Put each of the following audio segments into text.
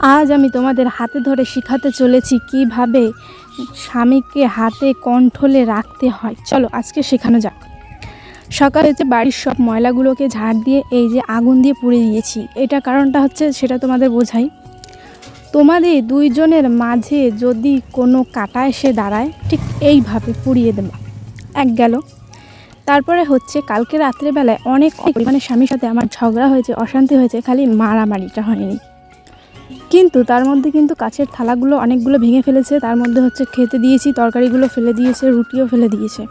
আজ আমি তোমাদের হাতে ধরে শেখাতে চলেছি কীভাবে স্বামীকে হাতে কন্ট্রোলে রাখতে হয়। চলো, আজকে শেখানো যাক। সকালে যে বাড়ির সব ময়লাগুলোকে ঝাড় দিয়ে এই যে আগুন দিয়ে পুড়ে দিয়েছি, এটা কারণটা হচ্ছে সেটা তোমাদের বোঝাই। তোমাদের দুইজনের মাঝে যদি কোনো কাটা এসে দাঁড়ায়, ঠিক এইভাবে পুড়িয়ে দেবো। এক গেল। তারপরে হচ্ছে কালকে রাত্রেবেলায় অনেক পরিমাণে স্বামীর সাথে আমার ঝগড়া হয়েছে, অশান্তি হয়েছে, খালি মারামারিটা হয়নি। কিন্তু তার মধ্যে কিন্তু কাছের থালাগুলো অনেকগুলো ভেঙে ফেলেছে। তার মধ্যে হচ্ছে খেতে দিয়েছি, তরকারিগুলো ফেলে দিয়েছে, রুটিও ফেলে দিয়েছে।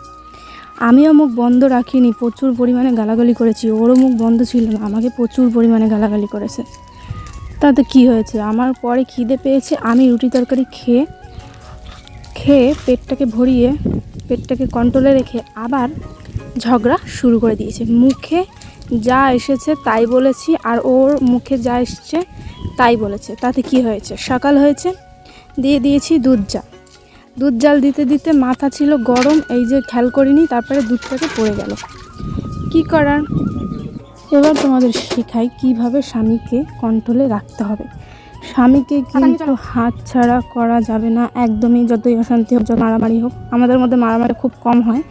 আমিও মুখ বন্ধ রাখিনি, প্রচুর পরিমাণে গালাগালি করেছি। ওরও মুখ বন্ধ ছিল না, আমাকে প্রচুর পরিমাণে গালাগালি করেছে। তাতে কি হয়েছে? আমার পরে খিদে পেয়েছে, আমি রুটি তরকারি খেয়ে খেয়ে পেটটাকে ভরিয়ে, পেটটাকে কন্ট্রোলে রেখে আবার ঝগড়া শুরু করে দিয়েছে। মুখে যা এসেছে তাই বলেছি, আর ওর মুখে যা এসছে তাই বলেছে। তাতে কি হয়েছে? সকাল হয়েছে, দিয়ে দিয়েছি দুধ জাল। দুধ জাল দিতে দিতে মাথা ছিল গরম, এই যে খেয়াল করিনি, তারপরে দুধটাকে পড়ে গেল। কি করার? এবার তোমাদের শেখাই কীভাবে স্বামীকে কন্ট্রোলে রাখতে হবে। স্বামীকে কিন্তু হাত ছাড়া করা যাবে না। একদমই যতই অশান্তি হোক যত মারামারি হোক আমাদের মধ্যে মারামারি খুব কম হয়।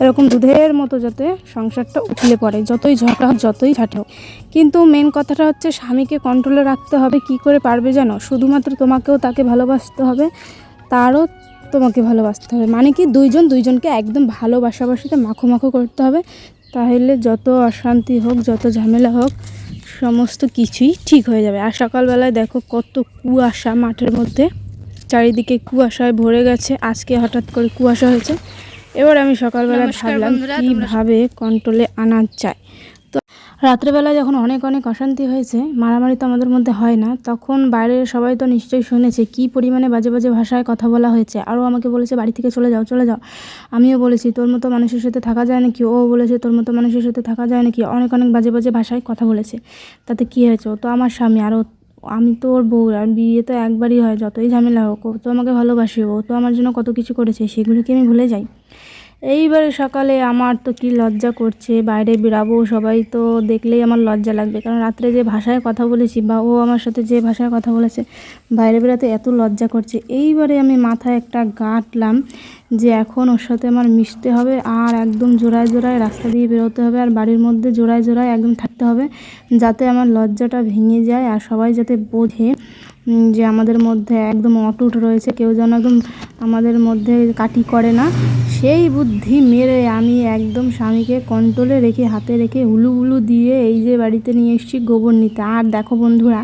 এরকম দুধের মতো যাতে সংসারটা উঠলে পড়ে যতই ঝগড়া হোক যতই ঝাঁটে হোক। কিন্তু মেন কথাটা হচ্ছে স্বামীকে কন্ট্রোলে রাখতে হবে। কি করে পারবে জানো? শুধুমাত্র তোমাকেও তাকে ভালোবাসতে হবে তারও তোমাকে ভালোবাসতে হবে। মানে কি দুইজন দুইজনকে একদম ভালোবাসাবাসিতে মাখো মাখো করতে হবে। তাহলে যত অশান্তি হোক যত ঝামেলা হোক সমস্ত কিছুই ঠিক হয়ে যাবে। আর সকালবেলায় দেখো কত কুয়াশা মাঠের মধ্যে। চারিদিকে কুয়াশায় ভরে গেছে। আজকে হঠাৎ করে কুয়াশা হয়েছে। এবার আমি সকালবেলা ভাবলাম কীভাবে কন্ট্রোলে আনা যায়। রাত্রেবেলা যখন অনেক অনেক অশান্তি হয়েছে, মারামারি তো আমাদের মধ্যে হয় না, তখন বাইরের সবাই তো নিশ্চয়ই শুনেছে কি পরিমাণে বাজে বাজে ভাষায় কথা বলা হয়েছে। আরও আমাকে বলেছে, বাড়ি থেকে চলে যাও চলে যাও। আমিও বলেছি, তোর মতো মানুষের সাথে থাকা যায় নাকি? ও বলেছে, তোর মতো মানুষের সাথে থাকা যায় নাকি? অনেক অনেক বাজে বাজে ভাষায় কথা বলেছে। তাতে কী হয়েছে? তো আমার স্বামী, আর ও- আমি তো ওর বউ, আর বিয়ে তো একবারই হয়, যতই ঝামেলা হোক, ও তো আমাকে ভালোবাসে, ও তো আমার জন্য কত কিছু করেছে, সেগুলো কি আমি ভুলে যাই? এইবারে সকালে আমার তো কি লজ্জা করছে, বাইরে বেরাবো সবাই তো দেখলেই আমার লজ্জা লাগবে। কারণ রাত্রে যে ভাষায় কথা বলেছি বা ও আমার সাথে যে ভাষায় কথা বলেছে, বাইরে বেরাতে এত লজ্জা করছে। এইবারে আমি মাথায় একটা গাঁটলাম যে এখন ওর সাথে আমার মিশতে হবে আর একদম জোড়ায় জোড়ায় রাস্তা দিয়ে বেরোতে হবে আর বাড়ির মধ্যে জোড়ায় জোড়ায় একদম থাকতে হবে, যাতে আমার লজ্জাটা ভেঙে যায় আর সবাই যাতে বোঝে। যে আমাদের মধ্যে একদম অটুট রয়েছে, কেউ যেন একদম আমাদের মধ্যে কাটি করে না, সেই বুদ্ধি মেরে আমি একদম স্বামীকে কন্ট্রোলে রেখে, হাতে রেখে হুলু হুলু দিয়ে এই যে বাড়িতে নিয়ে এসেছি গোবর নিতে। আর দেখো বন্ধুরা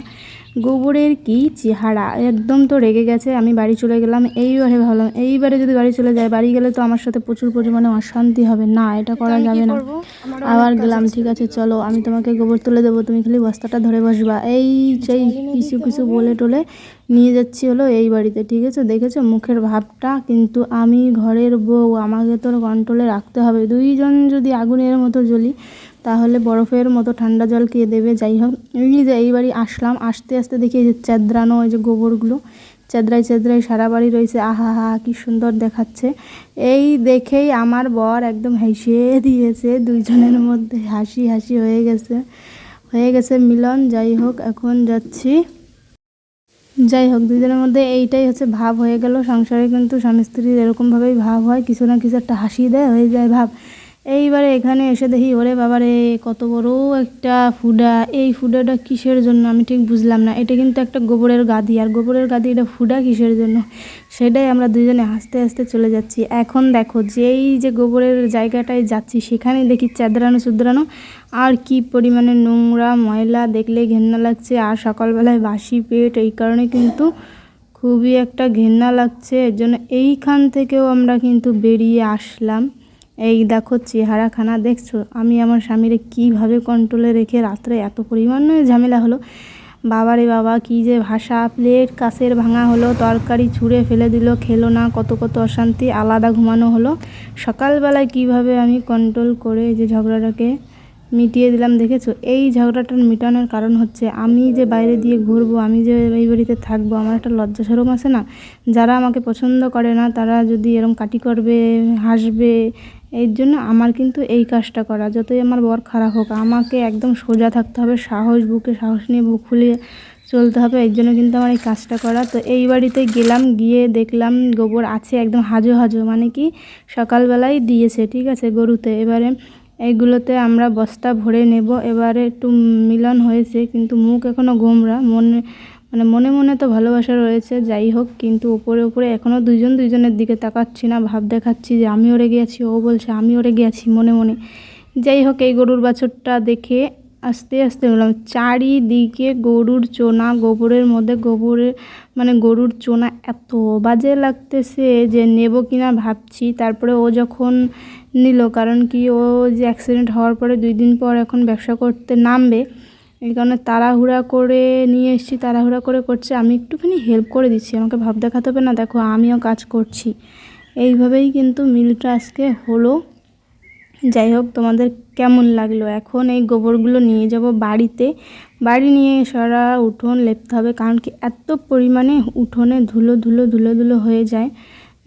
গোবরের কি চেহারা? একদম তো রেগে গেছে আমি বাড়ি চলে গেলাম এইবারে ভাবলাম এইবারে যদি বাড়ি চলে যায় বাড়ি গেলে তো আমার সাথে প্রচুর পরিমাণে অশান্তি হবে। না এটা করা যাবে না। আবার গেলাম ঠিক আছে চলো আমি তোমাকে গোবর তুলে দেবো তুমি খালি বস্তাটা ধরে বসবা। এই সেই কিছু কিছু বলে টলে নিয়ে যাচ্ছি হলো এই বাড়িতে ঠিক আছে? দেখেছ মুখের ভাবটা? কিন্তু আমি ঘরের বউ আমাকে তো কন্ট্রোলে রাখতে হবে। দুইজন যদি আগুনের মতো জ্বলি তাহলে বরফের মতো ঠান্ডা জল কে দেবে, যাই হোক। এই যে এই বাড়ি আসলাম, আসতে আসতে দেখি এই যে চেদ্রানো ওই যে গোবরগুলো চেদ্রায় চেদ্রায় সারা বাড়ি রয়েছে। আহা হা, কি সুন্দর দেখাচ্ছে। এই দেখেই আমার বর একদম হেসে দিয়েছে, দুইজনের মধ্যে হাসি হাসি হয়ে গেছে। হয়ে গেছে মিলন, যাই হোক, এখন যাচ্ছি। যাই হোক দুজনের মধ্যে এইটাই হচ্ছে ভাব হয়ে গেল। সংসারে কিন্তু স্বামী স্ত্রীর এরকমভাবেই ভাব হয়, কিছু না কিছু একটা হাসি দেয়, হয়ে যায় ভাব। এইবারে এখানে এসে দেখি, ওরে বাবারে, কত বড় একটা ফুডা এই ফুডাটা কিসের জন্য? আমি ঠিক বুঝলাম না। এটা কিন্তু একটা গোবরের গাদি, আর গোবরের গাদি এটা ফুডা কিসের জন্য? সেটাই আমরা দুজনে হাসতে হাসতে চলে যাচ্ছি। এখন দেখো, যেই যে গোবরের জায়গাটায় যাচ্ছি সেখানে দেখি চাদরানো চুদরানো, আর কি পরিমাণে নোংরা ময়লা দেখলে ঘেন্না লাগছে। আর সকালবেলায় বাসি পেট, এই কারণে কিন্তু খুবই একটা ঘেন্না লাগছে। এর জন্য এইখান থেকেও আমরা কিন্তু বেরিয়ে আসলাম। এই দেখো চেহারাখানা দেখছ? আমি আমার স্বামীরে কীভাবে কন্ট্রোলে রেখে রাত্রে এত পরিমাণে ঝামেলা হলো? বাবারে বাবা, কি যে ভাষা। প্লেট কাছের ভাঙা হলো, তরকারি ছুঁড়ে ফেলে দিল, খেলো না, কত কত অশান্তি, আলাদা ঘুমানো হলো। সকালবেলায় কীভাবে আমি কন্ট্রোল করে যে ঝগড়াটাকে মিটিয়ে দিলাম, দেখেছ? এই ঝগড়াটার মেটানোর কারণ হচ্ছে, আমি যে বাইরে দিয়ে ঘুরবো, আমি যে এই বাড়িতে থাকব, আমার একটা লজ্জা সরম আছে না? যারা আমাকে পছন্দ করে না, তারা যদি এরম কাটি করবে, হাসবে এর জন্য আমার কিন্তু এই কাজটা করা। যতই আমার বর খারাপ হোক, আমাকে একদম সোজা থাকতে হবে, সাহস, বুকে সাহস নিয়ে বুক ফুলিয়ে চলতে হবে, এর জন্য কিন্তু আমার এই কাজটা করা। তো এই বাড়িতে গেলাম, গিয়ে দেখলাম গোবর আছে একদম হাজো হাজো মানে কি সকালবেলায় দিয়েছে, ঠিক আছে, গরুতে। এবারে এইগুলোতে আমরা বস্তা ভরে নেব। এবারে একটু মিলন হয়েছে, কিন্তু মুখ এখনও গোমরা, মনে মানে মনে মনে তো ভালোবাসা রয়েছে, যাই হোক, কিন্তু উপরে উপরে এখনও দুইজন দুজনের দিকে তাকাচ্ছি না, ভাব দেখাচ্ছি যে আমি ওরে গিয়েছি ও বলছে আমি ওরে গিয়েছি মনে মনে। যাই হোক, এই গরুর বাছরটা দেখে আস্তে আস্তে হলাম চারিদিকে গরুর চোনা, গোবরের মধ্যে গোবরের মানে গরুর চোনা এত বাজে লাগতেছে যে নেব কিনা ভাবছি। তারপরে ও যখন নিল, কারণ কি ও যে অ্যাক্সিডেন্ট হওয়ার পরে দুই দিন পর এখন ব্যবসা করতে নামবে এই কারণে তাড়াহুড়া করে নিয়ে এসেছি, তাড়াহুড়া করে করছে। আমি একটুখানি হেল্প করে দিচ্ছি, আমাকে ভাব দেখাতে হবে না, দেখো আমিও কাজ করছি। এইভাবেই কিন্তু মিলটা আজকে হলো। যাই হোক, তোমাদের কেমন লাগল? এখন এই গোবরগুলো নিয়ে যাব বাড়িতে। বাড়ি নিয়ে সারা উঠোন লেপতে হবে, কারণ কি এত পরিমাণে উঠোনে ধুলো ধুলো ধুলো ধুলো হয়ে যায়।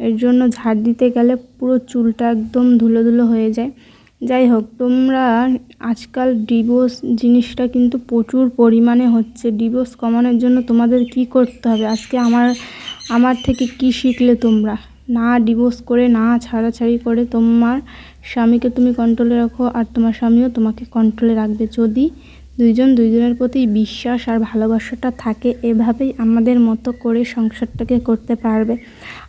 এর জন্য ঝাড় দিতে গেলে পুরো চুলটা একদম ধুলো ধুলো হয়ে যায়। যাই হোক তোমরা আজকাল ডিভোর্স জিনিসটা কিন্তু প্রচুর পরিমাণে হচ্ছে। ডিভোর্স কমানোর জন্য তোমাদের কি করতে হবে? আজকে আমার আমার থেকে কি শিখলে তোমরা? না ডিভোর্স করে, না ছাড়াছাড়ি করে তোমার স্বামীকে তুমি কন্ট্রোলে রাখো আর তোমার স্বামীও তোমাকে কন্ট্রোলে রাখবে। যদি দুইজন দুইজনের প্রতি বিশ্বাস আর ভালোবাসাটা থাকে, এভাবেই আমাদের মতো করে সংসারটাকে করতে পারবে।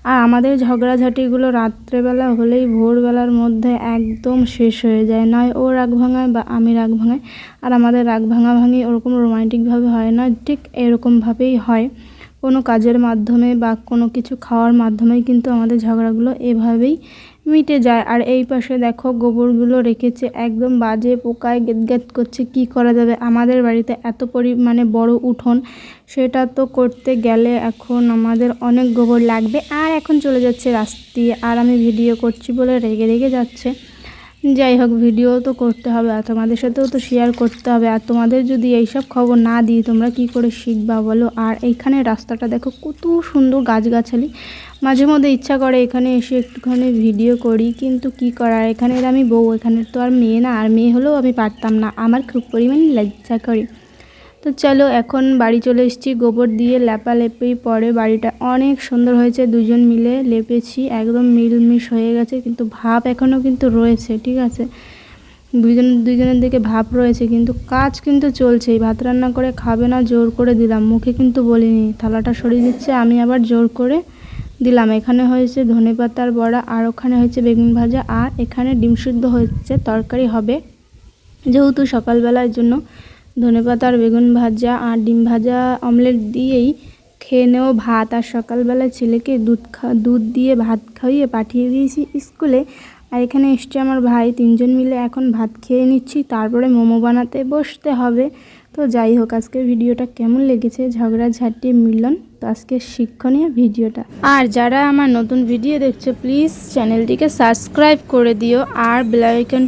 আর আমাদের ঝগড়াঝাটিগুলো রাত্রেবেলা হলেই ভোরবেলার মধ্যে একদম শেষ হয়ে যায়। নয় ও রাগ ভাঙায় বা আমি রাগ ভাঙাই। আর আমাদের রাগ ভাঙাভাঙি ওরকম রোমান্টিকভাবে হয় না, ঠিক এরকমভাবেই হয়। কোনো কাজের মাধ্যমে বা কোনো কিছু খাওয়ার মাধ্যমেই কিন্তু আমাদের ঝগড়াগুলো এভাবেই মিটে যায়। আর এই পাশে দেখো গোবরগুলো রেখেছে, একদম বাজে পোকায় গেত করছে, কি করা যাবে? আমাদের বাড়িতে এত পরিমাণে বড় উঠোন, সেটা তো করতে গেলে এখন আমাদের অনেক গোবর লাগবে। আর এখন চলে যাচ্ছে রাস্তা আর আমি ভিডিও করছি বলে রেগে রেগে যাচ্ছে। যাই হোক ভিডিও তো করতে হবে আর তোমাদের সাথেও তো শেয়ার করতে হবে। আর তোমাদের যদি এইসব খবর না দিই, তোমরা কি করে শিখবা বলো? আর এইখানে রাস্তাটা দেখো কত সুন্দর গাছগাছালি। মাঝে মধ্যে ইচ্ছা করে এখানে এসে একটুখানি ভিডিও করি, কিন্তু কি করার? এখানের আমি বউ, এখানের তো আর মেয়ে না। আর মেয়ে হলেও আমি পারতাম না। আমার খুব পরিমাণে লজ্জা করি। তো চলো এখন বাড়ি চলে এসেছি। গোবর দিয়ে লেপালেপি পরে বাড়িটা অনেক সুন্দর হয়েছে। দুজন মিলে লেপেছি, একদম মিলমিশ হয়ে গেছে। কিন্তু ভাব এখনও কিন্তু রয়েছে, ঠিক আছে? দুজন, দুজনের দিকে ভাব রয়েছে, কিন্তু কাজ কিন্তু চলছেই ভাত রান্না করে খাবে না, জোর করে দিলাম। মুখে কিন্তু বলিনি। থালাটা সরিয়ে দিচ্ছে, আমি আবার জোর করে দিলাম। এখানে হয়েছে ধনে পাতার বড়া, আর ওখানে হয়েছে বেগুন ভাজা, আর এখানে ডিম সিদ্ধ হচ্ছে তরকারি হবে। যেহেতু সকালবেলার জন্য ধনেপাতা আর বেগুন ভাজা আর ডিম ভাজা অমলেট দিয়েই খেয়ে নেও ভাত। আর সকালবেলা ছেলেকে দুধ খা, দুধ দিয়ে ভাত খাইয়ে পাঠিয়ে দিয়েছি স্কুলে। আর এখানে এসছে আমার ভাই, তিনজন মিলে এখন ভাত খেয়ে নিচ্ছি। তারপরে মোমো বানাতে বসতে হবে। তো যাই হোক, আজকের ভিডিওটা কেমন লেগেছে? ঝগড়াঝাটি মিলন। তো আজকে শিক্ষণীয় ভিডিওটা। আর যারা আমার নতুন ভিডিও দেখছ, প্লিজ চ্যানেলটিকে সাবস্ক্রাইব করে দিও। আর বেলাইকনটি